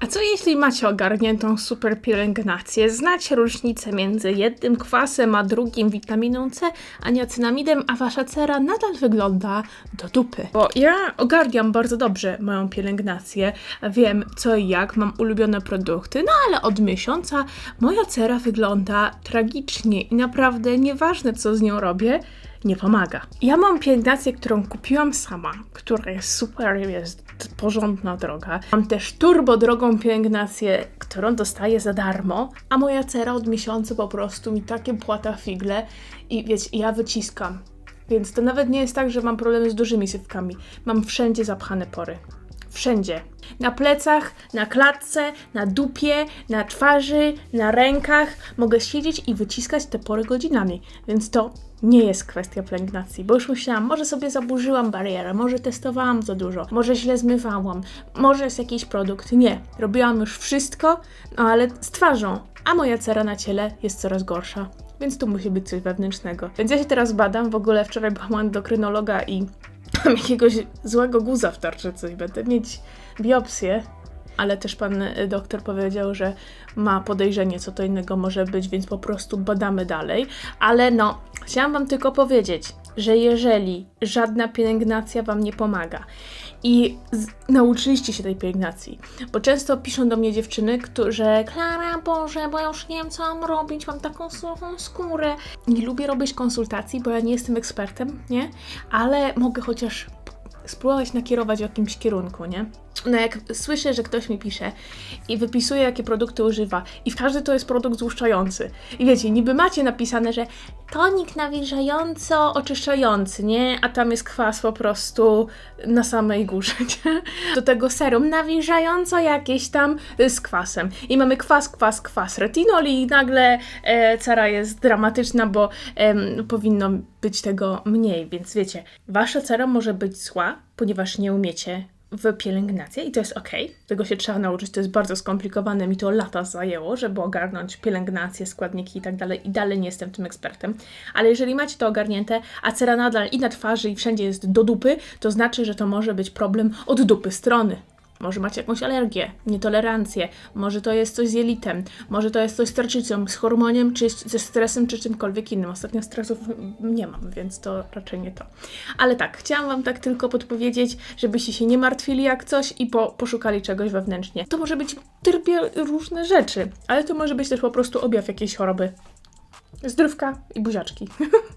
A co jeśli macie ogarniętą super pielęgnację, znacie różnicę między jednym kwasem a drugim witaminą C, a niacinamidem, a wasza cera nadal wygląda do dupy? Bo ja ogarniam bardzo dobrze moją pielęgnację, wiem co i jak, mam ulubione produkty, no ale od miesiąca moja cera wygląda tragicznie i naprawdę nieważne co z nią robię, nie pomaga. Ja mam pielęgnację, którą kupiłam sama, która jest super, jest porządna droga. Mam też turbo drogą pielęgnację, którą dostaję za darmo, a moja cera od miesiąca po prostu mi takie płata figle i wiecie, ja wyciskam. Więc to nawet nie jest tak, że mam problemy z dużymi sypkami. Mam wszędzie zapchane pory. Wszędzie. Na plecach, na klatce, na dupie, na twarzy, na rękach. Mogę siedzieć i wyciskać te pory godzinami. Więc to nie jest kwestia pielęgnacji, bo już myślałam, może sobie zaburzyłam barierę, może testowałam za dużo, może źle zmywałam, może jest jakiś produkt. Nie. Robiłam już wszystko, no ale z twarzą. A moja cera na ciele jest coraz gorsza. Więc tu musi być coś wewnętrznego. Więc ja się teraz badam. W ogóle wczoraj byłam u endokrynologa i mam jakiegoś złego guza w tarczycy i będę mieć biopsję. Ale też pan y, doktor powiedział, że ma podejrzenie, co to innego może być, więc po prostu badamy dalej. Ale no, chciałam wam tylko powiedzieć, że jeżeli żadna pielęgnacja wam nie pomaga i nauczyliście się tej pielęgnacji, bo często piszą do mnie dziewczyny, które Klara, Boże, bo ja już nie wiem, co mam robić, mam taką suchą skórę. Nie lubię robić konsultacji, bo ja nie jestem ekspertem, nie? Ale mogę chociaż spróbować nakierować w jakimś kierunku, nie? No jak słyszę, że ktoś mi pisze i wypisuje, jakie produkty używa i każdy to jest produkt złuszczający. I wiecie, niby macie napisane, że tonik nawilżająco oczyszczający, nie? A tam jest kwas po prostu na samej górze, nie? Do tego serum nawilżająco jakieś tam z kwasem. I mamy kwas, kwas, kwas, retinol i nagle e, cera jest dramatyczna, bo em, powinno być tego mniej. Więc wiecie, wasza cera może być zła, ponieważ nie umiecie w pielęgnację i to jest ok. Tego się trzeba nauczyć, to jest bardzo skomplikowane, mi to lata zajęło, żeby ogarnąć pielęgnację, składniki i tak dalej i dalej nie jestem tym ekspertem. Ale jeżeli macie to ogarnięte, a cera nadal i na twarzy i wszędzie jest do dupy, to znaczy, że to może być problem od dupy strony. Może macie jakąś alergię, nietolerancję, może to jest coś z jelitem, może to jest coś z tarczycą, z hormoniem, czy ze stresem, czy czymkolwiek innym. Ostatnio stresów nie mam, więc to raczej nie to. Ale tak, chciałam Wam tak tylko podpowiedzieć, żebyście się nie martwili jak coś i po, poszukali czegoś wewnętrznie. To może być trpie różne rzeczy, ale to może być też po prostu objaw jakiejś choroby. Zdrówka i buziaczki.